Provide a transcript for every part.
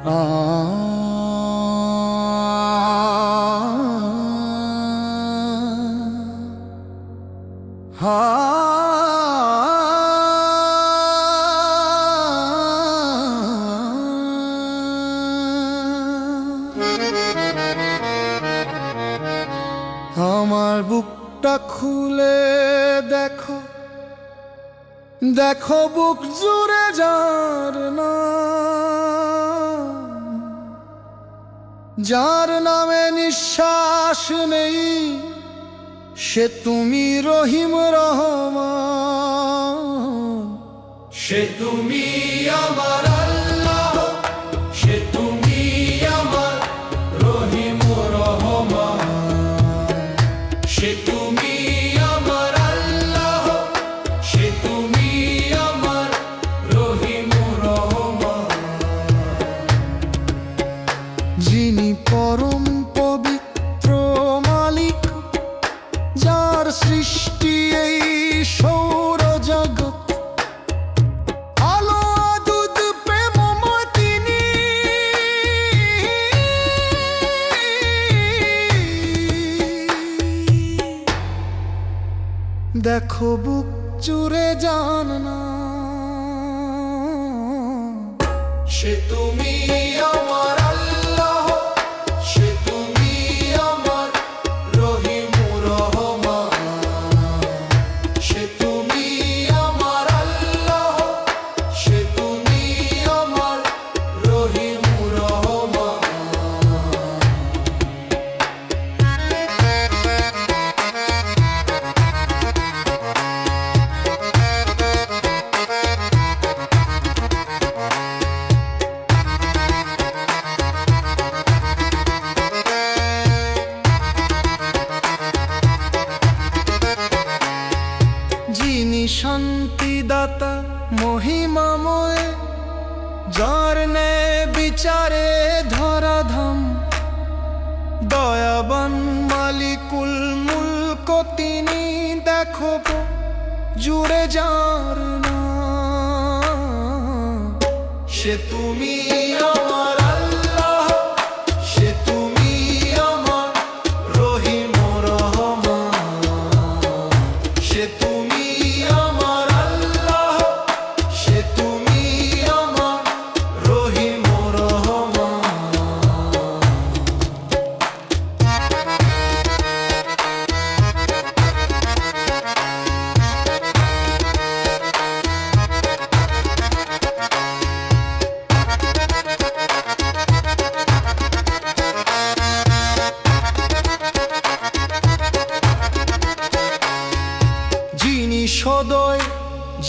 আমার বুকটা খুলে দেখো দেখো বুক জুড়ে যার না যার নামে নিঃশ্বাস নেই সে তুমি রহিম রহমান। সে তুমি আমার যিনি পরম পবিত্র মালিক, যার সৃষ্টি এই সৌরজগৎ। আলো দুধ প্রেমময় তিনি। দেখো বুক চুরে জান না, সে তুমি যার নে বিচারে ধরাধাম। দয়াবান মালিকুল মুলক, তিনি দেখো জুড়ে যার না সে তুমি আমার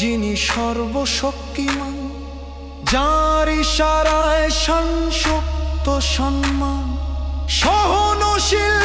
যিনি সর্বশক্তিমান যার ইশারায় সংসক্ত সম্মান সহনশীল